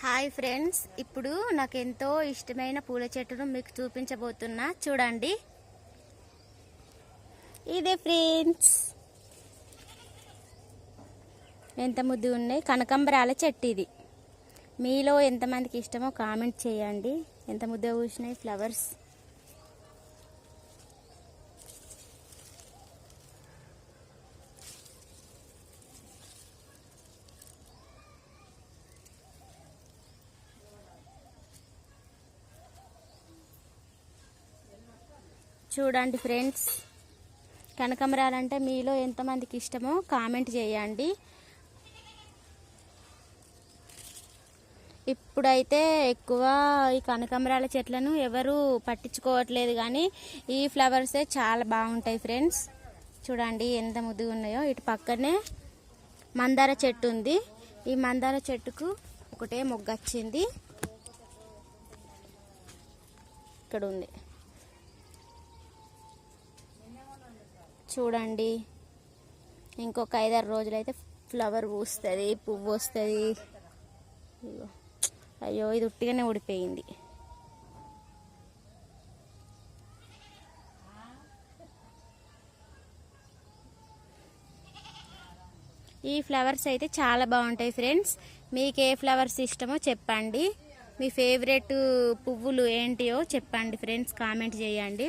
Hi friends ఇప్పుడు నాకు ఎంతో ఇష్టమైన పూల చెట్టును మీకు చూపించబోతున్నా. చూడండి. ఇదే ఫ్రెండ్స్. ఎంత ముద్దు ఉన్నాయి. కనకంబరాల చెట్టు ఇది. మీలో ఎంతమందికి ఇష్టమో కామెంట్ చేయండి. ఎంత ముద్ద కూర్చున్నాయి ఫ్లవర్స్. చూడండి ఫ్రెండ్స్. కనకమరాలంటే మీలో ఎంతమందికి ఇష్టమో కామెంట్ చేయండి. ఇప్పుడైతే ఎక్కువ ఈ కనకాంబరాల చెట్లను ఎవరు పట్టించుకోవట్లేదు కానీ ఈ ఫ్లవర్సే చాలా బాగుంటాయి ఫ్రెండ్స్. చూడండి ఎంత ముద్దుగా ఉన్నాయో. ఇటు పక్కనే మందార చెట్టు ఉంది. ఈ మందార చెట్టుకు ఒకటే మొగ్గ వచ్చింది ఇక్కడ ఉంది చూడండి. ఇంకొక ఐదారు రోజులైతే ఫ్లవర్ పూస్తుంది పువ్వు వస్తుంది. అయ్యో ఇది ఉట్టిగానే ఊడిపోయింది. ఈ ఫ్లవర్స్ అయితే చాలా బాగుంటాయి ఫ్రెండ్స్. మీకు ఏ ఫ్లవర్స్ ఇష్టమో చెప్పండి. మీ ఫేవరెట్ పువ్వులు ఏంటియో చెప్పండి ఫ్రెండ్స్ కామెంట్ చేయండి.